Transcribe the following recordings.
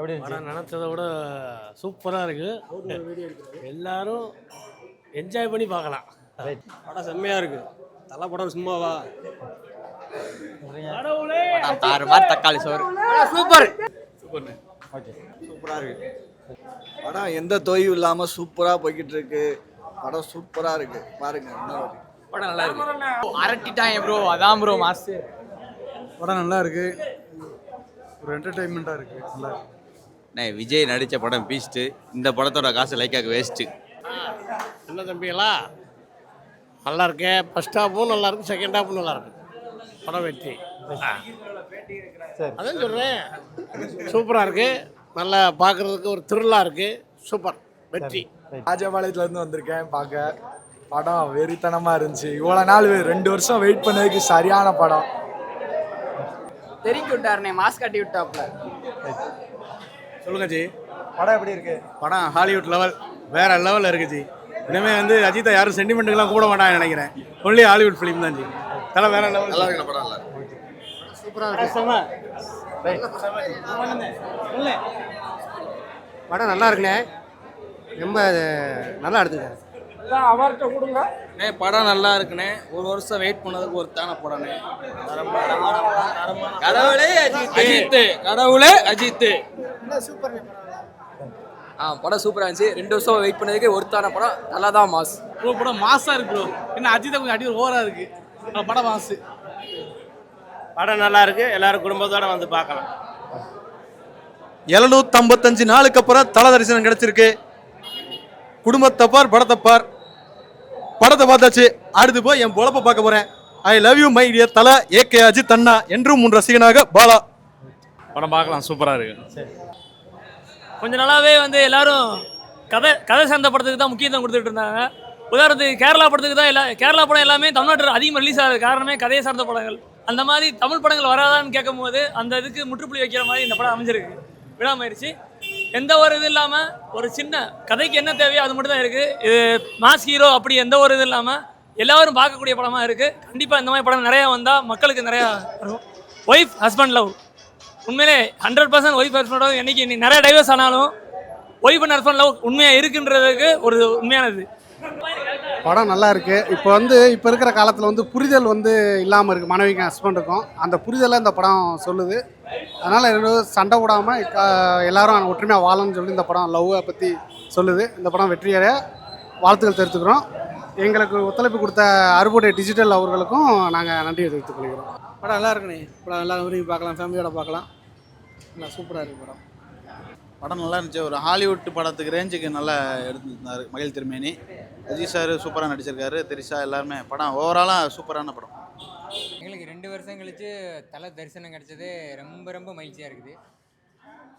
எப்படி இருந்துச்சு? படம் நினச்சதை விட சூப்பராக இருக்குது எல்லாரும் என்ஜாய் பண்ணி பார்க்கலாம். படம் செம்மையாக இருக்குது தலை படம் சும்மாவா தாறு மாதிரி தக்காளி சோறு. சூப்பர். ஓகே. சூப்பராக இருக்குது படம் எந்த தொய்வும் இல்லாமல் சூப்பராக போய்கிட்டு இருக்கு. படம் சூப்பராக இருக்கு. பாருங்க இன்னொரு. படம் நல்லா இருக்கு. அரட்டிட்டாங்க ப்ரோ அதான் ப்ரோ மாசு. படம் நல்லா இருக்கு. ஒரு என்டர்டைன்மெண்ட்டாக இருக்கு. நல்லா இருக்கு. அண்ணே விஜய் நடித்த படம் பீஸ்ட்டு இந்த படத்தோட காசு லைக்காக்கு வேஸ்ட்டு என்ன தம்பிகளா நல்லா இருக்கே. ஃபர்ஸ்ட் ஹாஃபும் நல்லா இருக்கு செகண்ட் ஹாஃபும் நல்லா இருக்கு. படம் வெற்றி. அதான் சொல்கிறேன் சூப்பராக இருக்கு. நல்லா பார்க்குறதுக்கு ஒரு த்ரில்லாக இருக்கு. சூப்பர். வெற்றி. ராஜபாளையத்துல இருந்து வந்திருக்கேன் பார்க்க. படம் வெறித்தனமா இருந்துச்சு. இவ்வளோ நாள் ரெண்டு வருஷம் வெயிட் பண்ணதுக்கு சரியான படம். தெரிவிக்க விட்டாருனே மாஸ்க் கட்டி விட்டாப்ல சொல்லுங்க ஜி. படம் எப்படி இருக்கு? படம் ஹாலிவுட் லெவல் வேற லெவலில் இருக்கு ஜி. இனிமே வந்து அஜித்தை யாரும் சென்டிமெண்ட்டுக்கெல்லாம் கூட மாட்டாங்க நினைக்கிறேன். ஒன்லி ஹாலிவுட் ஃபிலிம் தான் ஜி. தலை வேற லெவல் நல்லா இருக்கு. படம் நல்லா படம் நல்லா இருக்குண்ணே. ரொம்ப நல்லா எடுத்துங்க அண்ணே படம் நல்லா இருக்குண்ணே. ஒரு வருஷம் வெயிட் பண்ணதுக்கு ஒரு தான படம்ண்ணே. கடவுளே அஜித்து. கடவுளே அஜித்து. ஆ படம் சூப்பரா இருந்துச்சு. ரெண்டு வருஷம் வெயிட் பண்ணதுக்கு ஒருத்தான படம். நல்லா தான் மாஸ் ப்ரோ படம் மாசா இருக்கு ப்ரோ. என்ன அஜித்தை கொஞ்சம் அடி ஓவரா இருக்கு. படம் மாசு. படம் நல்லா இருக்கு. எல்லாரும் குடும்பத்தோட வந்து பார்க்கலாம். எழுநூத்தம்பத்தஞ்சு நாளுக்கு அப்புறம் தல தரிசனம் கிடைச்சிருக்கு. குடும்பத்தப்பார் படத்தப்பார் படத்தை பார்த்தாச்சு. அடுத்து போய் என் பொழப்ப பார்க்க போறேன். I love you my dear Thala A K Ajith அண்ணா என்றும் உன் ரசிகனாக பாலா. படம் பார்க்கலாம் சூப்பரா இருக்கு. கொஞ்ச நாளாவே வந்து எல்லாரும் கதை கதை சார்ந்த படத்துக்கு தான் முக்கியத்துவம் கொடுத்துட்டு இருந்தாங்க. உதாரணத்துக்கு கேரளா படத்துக்கு தான் எல்லா கேரளா படம் எல்லாமே தமிழ்நாட்டில் அதிகமாக ரிலீஸ் ஆகுது காரணமே கதையை சார்ந்த படங்கள். அந்த மாதிரி தமிழ் படங்கள் வராதான்னு கேட்கும்போது அந்த இதுக்கு முற்றுப்புள்ளி வைக்கிற மாதிரி இந்த படம் அமைஞ்சிருக்கு. விடாமாயிருச்சு எந்த ஒரு இது இல்லாமல் ஒரு சின்ன கதைக்கு என்ன தேவையோ அது மட்டும் தான் இருக்குது இது மாஸ் ஹீரோ அப்படி எந்த ஒரு இது இல்லாமல் எல்லாரும் பார்க்கக்கூடிய படமாக இருக்குது கண்டிப்பாக இந்த மாதிரி படம் நிறையா வந்தால் மக்களுக்கு நிறையா வரும். ஒய்ஃப் ஹஸ்பண்ட் லவ் உண்மையிலே hundred percent wife husband love என்னைக்கு நீ நிறைய டைவர்ஸ் ஆனாலும் ஒய்ஃப் அண்ட் ஹஸ்பண்ட் லவ் உண்மையாக இருக்குன்றதுக்கு ஒரு உண்மையானது. படம் நல்லா இருக்கு. இப்போ வந்து இப்போ இருக்கிற காலத்தில் வந்து புரிதல் வந்து இல்லாமல் இருக்கு. மனைவிக்கும் ஹஸ்பண்டுக்கும் அந்த புரிதலை இந்த படம் சொல்லுது. அதனால் ரெண்டு சண்டை விடாமல் எல்லாரும் ஒற்றுமையாக வாழணும்னு சொல்லி இந்த படம் லவ்வை பற்றி சொல்லுது. இந்த படம் வெற்றியடைய வாழ்த்துக்கள் தெரிவித்துக்கிறோம். எங்களுக்கு ஒத்துழைப்பு கொடுத்த அறுபடை டிஜிட்டல் அவர்களுக்கும் நாங்கள் நன்றி தெரிவித்துக் கொள்கிறோம். படம் நல்லா இருக்குண்ணே. படம் எல்லாரும் விரும்பி பார்க்கலாம். ஃபேமிலியோட பார்க்கலாம். நான் சூப்பராக இருக்கு படம். படம் நல்லா இருந்துச்சு. ஒரு ஹாலிவுட் படத்துக்கு ரேஞ்சுக்கு நல்லா எடுத்திருந்தாரு மகிழ் திருமேனி. அஜித் சார் சூப்பராக நடிச்சிருக்காரு. திரிஷா எல்லாருமே படம் ஓவராலாக சூப்பரான படம். எங்களுக்கு ரெண்டு வருஷம் கழித்து தலை தரிசனம் கிடச்சது ரொம்ப ரொம்ப மகிழ்ச்சியாக இருக்குது.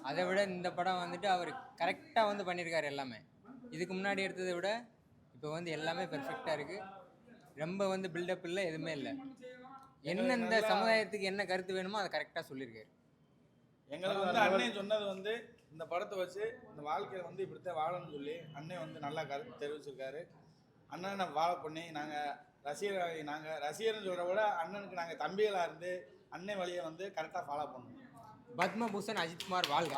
அதை விட இந்த படம் வந்துட்டு அவர் கரெக்டாக வந்து பண்ணியிருக்காரு எல்லாமே. இதுக்கு முன்னாடி எடுத்ததை விட இப்போ வந்து எல்லாமே பெர்ஃபெக்டாக இருக்குது ரொம்ப வந்து பில்டப் இல்லை எதுவுமே இல்லை. என்னெந்த சமுதாயத்துக்கு என்ன கருத்து வேணுமோ அதை கரெக்டாக சொல்லியிருக்காரு. எங்களுக்கு வந்து அண்ணன் சொன்னது வந்து இந்த படத்தை வச்சு இந்த வாழ்க்கையை வந்து இப்படித்தான் வாழணும்னு சொல்லி அண்ணன் வந்து நல்லா கருத்து தெரிவிச்சிருக்காரு. அண்ணனை வாழ பண்ணி நாங்கள் ரசிகர் நாங்கள் ரசிகர்னு சொல்கிறத விட அண்ணனுக்கு நாங்கள் தம்பிகளாக இருந்து அண்ணன் வழியை வந்து கரெக்டாக ஃபாலோ பண்ணணும். பத்மபூஷன் அஜித்குமார் வாழ்க.